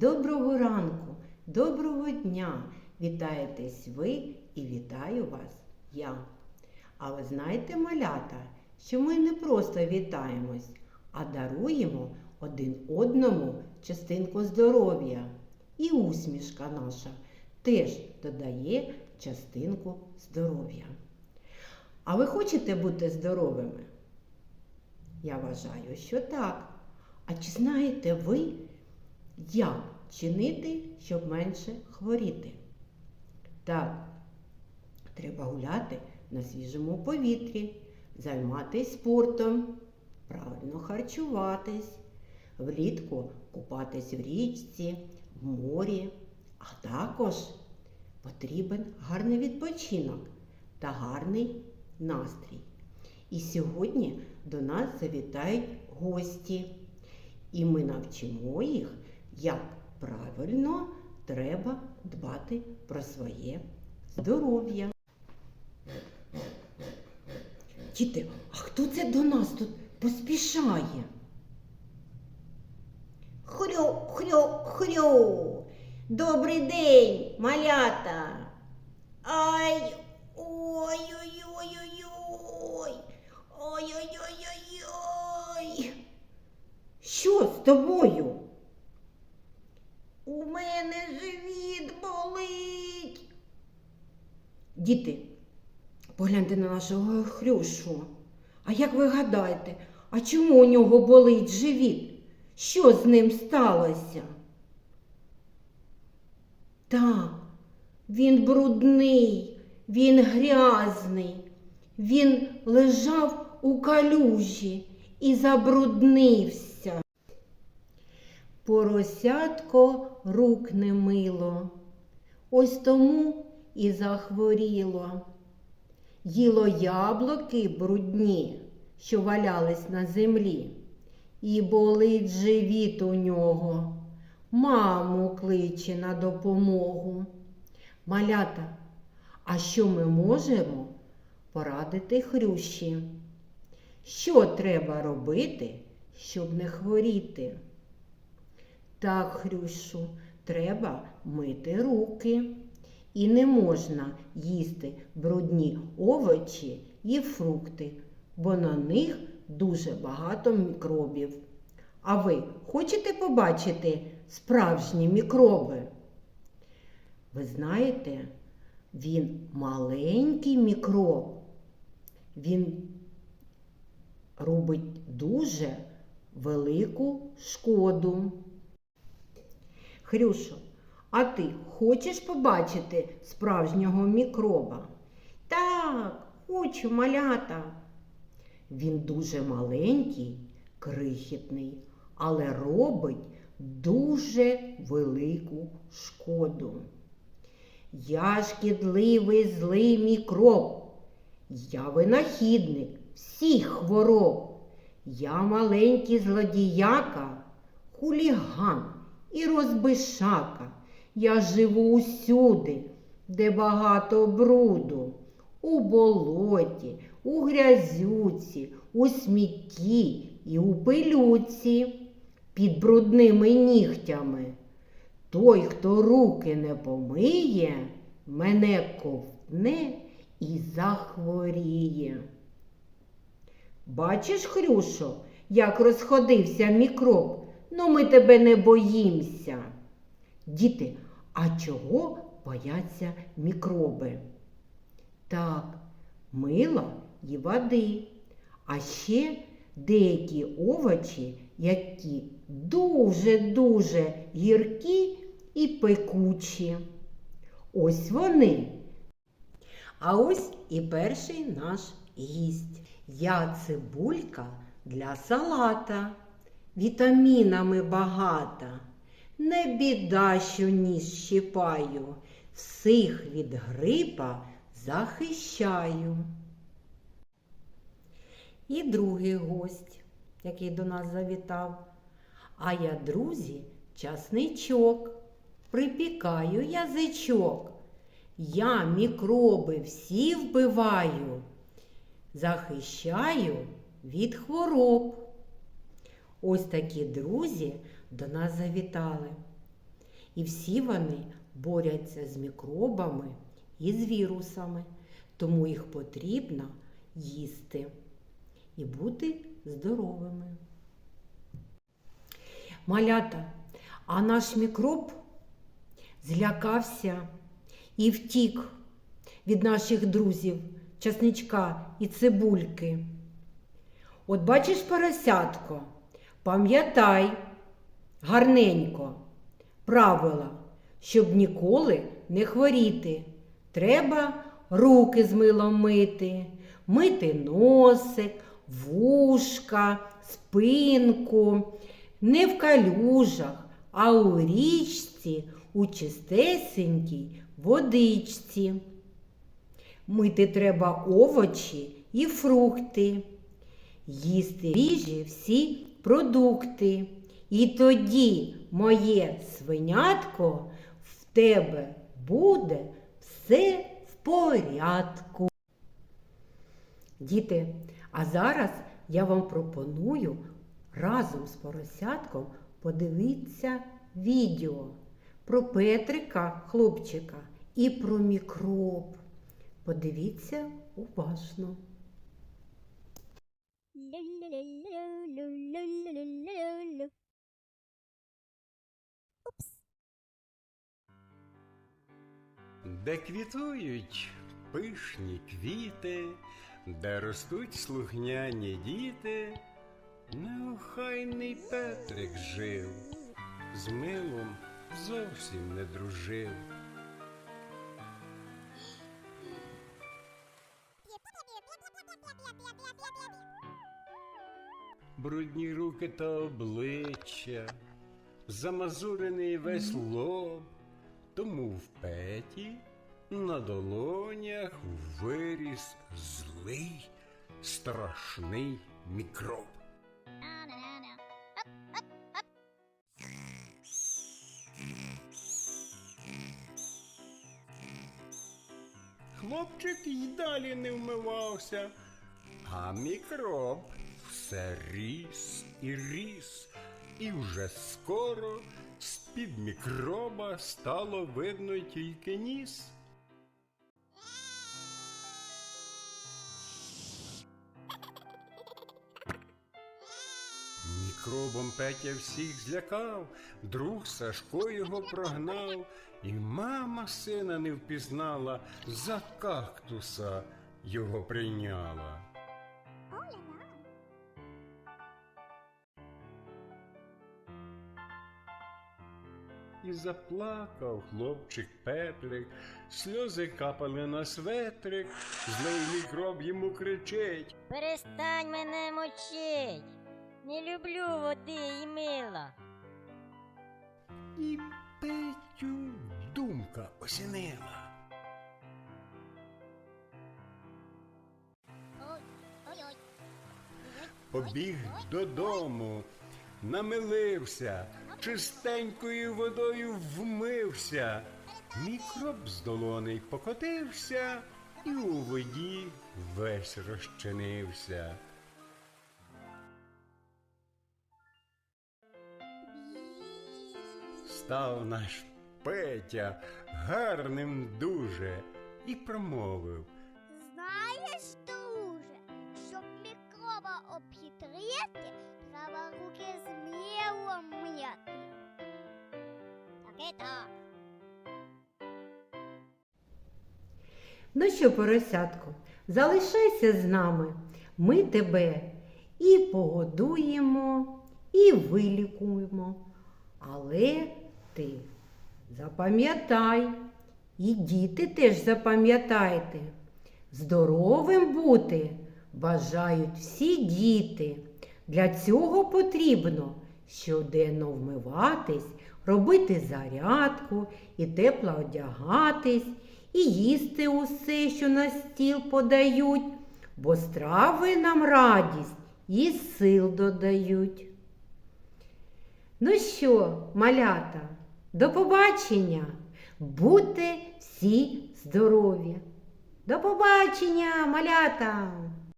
Доброго ранку, доброго дня! Вітаєтесь ви і вітаю вас я. А ви знаєте, малята, що ми не просто вітаємось, а даруємо один одному частинку здоров'я. І усмішка наша теж додає частинку здоров'я. А ви хочете бути здоровими? Я вважаю, що так. А чи знаєте ви, як чинити, щоб менше хворіти? Так, треба гуляти на свіжому повітрі, займатися спортом, правильно харчуватись, влітку купатись в річці, в морі, а також потрібен гарний відпочинок та гарний настрій. І сьогодні до нас завітають гості, і ми навчимо їх, як правильно треба дбати про своє здоров'я. Діти, а хто це до нас тут поспішає? Хрю, хрю, хрю. Добрий день, малята. Ай, ой-ой-ой-ой-ой. Ой-ой-ой-ой-ой. Що з тобою? У мене живіт болить. Діти, погляньте на нашого Хрюшу. А як ви гадаєте, а чому у нього болить живіт? Що з ним сталося? Так, він брудний, він грязний, він лежав у калюжі і забруднився. Поросятко рук не мило, ось тому і захворіло. Їло яблуки брудні, що валялись на землі, і болить живіт у нього. Маму кличе на допомогу. Малята, а що ми можемо порадити хрющі? Що треба робити, щоб не хворіти? Так, Хрющу, треба мити руки. І не можна їсти брудні овочі і фрукти, бо на них дуже багато мікробів. А ви хочете побачити справжні мікроби? Ви знаєте, він маленький мікроб. Він робить дуже велику шкоду. Хрюшо, а ти хочеш побачити справжнього мікроба? Так, хочу малята. Він дуже маленький, крихітний, але робить дуже велику шкоду. Я шкідливий злий мікроб. Я винахідник всіх хвороб. Я маленький злодіяка, хуліган і розбишака. Я живу усюди, де багато бруду, у болоті, у грязюці, у смітті і у пилюці під брудними нігтями. Той, хто руки не помиє, мене ковтне і захворіє. Бачиш, Хрюшо, як розходився мікроб, ну ми тебе не боїмося. Діти, а чого бояться мікроби? Так, мила і води, а ще деякі овочі, які дуже-дуже гіркі і пекучі. Ось вони. А ось і перший наш гість. Я цибулька для салата, вітамінами багата. Не біда, що ніс щипаю, всіх від грипа захищаю. І другий гость, який до нас завітав. А я, друзі, часничок, припікаю язичок. Я мікроби всі вбиваю, захищаю від хвороб. Ось такі друзі до нас завітали. І всі вони борються з мікробами і з вірусами, тому їх потрібно їсти і бути здоровими. Малята, а наш мікроб злякався і втік від наших друзів, часничка і цибульки. От бачиш поросятко, пам'ятай гарненько правила, щоб ніколи не хворіти. Треба руки з милом мити, мити носик, вушка, спинку, не в калюжах, а у річці, у чистесенькій водичці. Мити треба овочі і фрукти, їсти ріжі всі продукти. І тоді, моє свинятко, в тебе буде все в порядку. Діти, а зараз я вам пропоную разом з поросятком подивитися відео про Петрика, хлопчика, і про мікроб. Подивіться уважно. Лю-лю-лю-лю-лю-лю-лю-лю. де квітують пишні квіти, де ростуть слухняні діти, неохайний Петрик жив, з милом зовсім не дружив. Брудні руки та обличчя, замазурений весь лоб, тому в петі на долонях виріс злий, страшний мікроб. Хлопчик й далі не вмивався, а мікроб все ріс і ріс, і вже скоро з-під мікроба стало видно тільки ніс. Мікробом Петя всіх злякав, друг Сашко його прогнав, і мама сина не впізнала, за кактуса його прийняла. І заплакав хлопчик Петрик, сльози капали на светрик, злий мікроб йому кричить. Перестань мене мочить. Не люблю води і мила. І Петю думка осінила. Побіг додому, намилився, чистенькою водою вмився. Мікроб з долоней покотився і у воді весь розчинився. Став наш Петя гарним дуже і промовив. Так. Ну що, поросятко, залишайся з нами. Ми тебе і погодуємо, і вилікуємо. Але ти запам'ятай, і діти теж запам'ятайте. Здоровим бути бажають всі діти. Для цього потрібно щоденно вмиватись, робити зарядку і тепло одягатись, і їсти усе, що на стіл подають, бо страви нам радість і сил додають. Ну що, малята, до побачення! Будьте всі здорові! До побачення, малята!